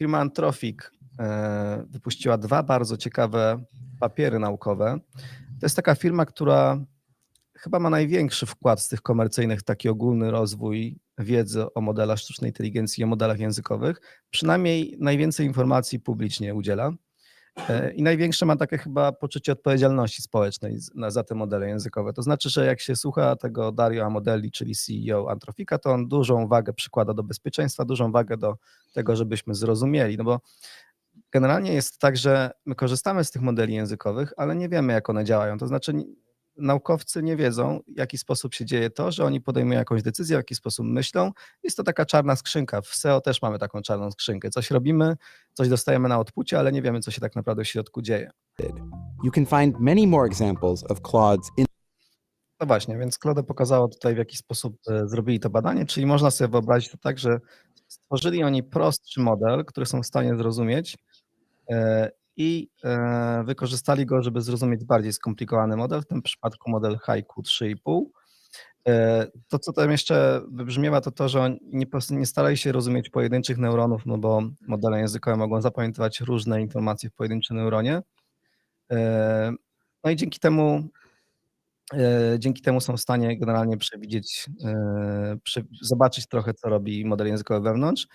firma Anthropic e, wypuściła dwa bardzo ciekawe papiery naukowe. To jest taka firma, która chyba ma największy wkład z tych komercyjnych, taki ogólny rozwój wiedzy o modelach sztucznej inteligencji i o modelach językowych. Przynajmniej najwięcej informacji publicznie udziela. E, I największe ma takie chyba poczucie odpowiedzialności społecznej za te modele językowe. To znaczy, że jak się słucha tego Dario Amodelli, czyli CEO Antrofika, to on dużą wagę przykłada do bezpieczeństwa, dużą wagę do tego, żebyśmy zrozumieli. No bo generalnie jest tak, że my korzystamy z tych modeli językowych, ale nie wiemy, jak one działają. To znaczy, naukowcy nie wiedzą, w jaki sposób się dzieje to, że oni podejmują jakąś decyzję, w jaki sposób myślą. Jest to taka czarna skrzynka. W SEO też mamy taką czarną skrzynkę. Coś robimy, coś dostajemy na odpucie, ale nie wiemy, co się tak naprawdę w środku dzieje. You can find many more examples of Claude's in- No właśnie, więc Claude pokazało tutaj, w jaki sposób e, zrobili to badanie, czyli można sobie wyobrazić to tak, że stworzyli oni prostszy model, który są w stanie zrozumieć e, i e, wykorzystali go, żeby zrozumieć bardziej skomplikowany model, w tym przypadku model Haiku 3,5. E, To, co tam jeszcze wybrzmiewa, to to, że oni nie, nie starali się rozumieć pojedynczych neuronów, no bo modele językowe mogą zapamiętywać różne informacje w pojedynczym neuronie. E, No i dzięki temu E, Dzięki temu są w stanie generalnie przewidzieć, e, zobaczyć trochę, co robi model językowy wewnątrz.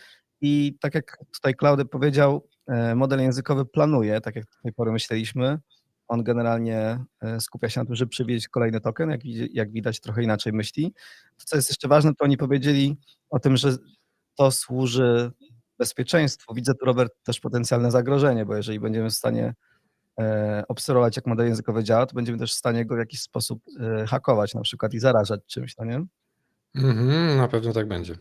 I tak jak tutaj Klaudy powiedział, model językowy planuje, tak jak do tej pory myśleliśmy. On generalnie e, skupia się na tym, żeby przewidzieć kolejny token, jak, jak widać trochę inaczej myśli. To, co jest jeszcze ważne, to oni powiedzieli o tym, że to służy bezpieczeństwu. Widzę tu, Robert, też potencjalne zagrożenie, bo jeżeli będziemy w stanie e, obserwować, jak model językowy działa, to będziemy też w stanie go w jakiś sposób e, hakować na przykład i zarażać czymś, no nie? Mhm, na pewno tak będzie.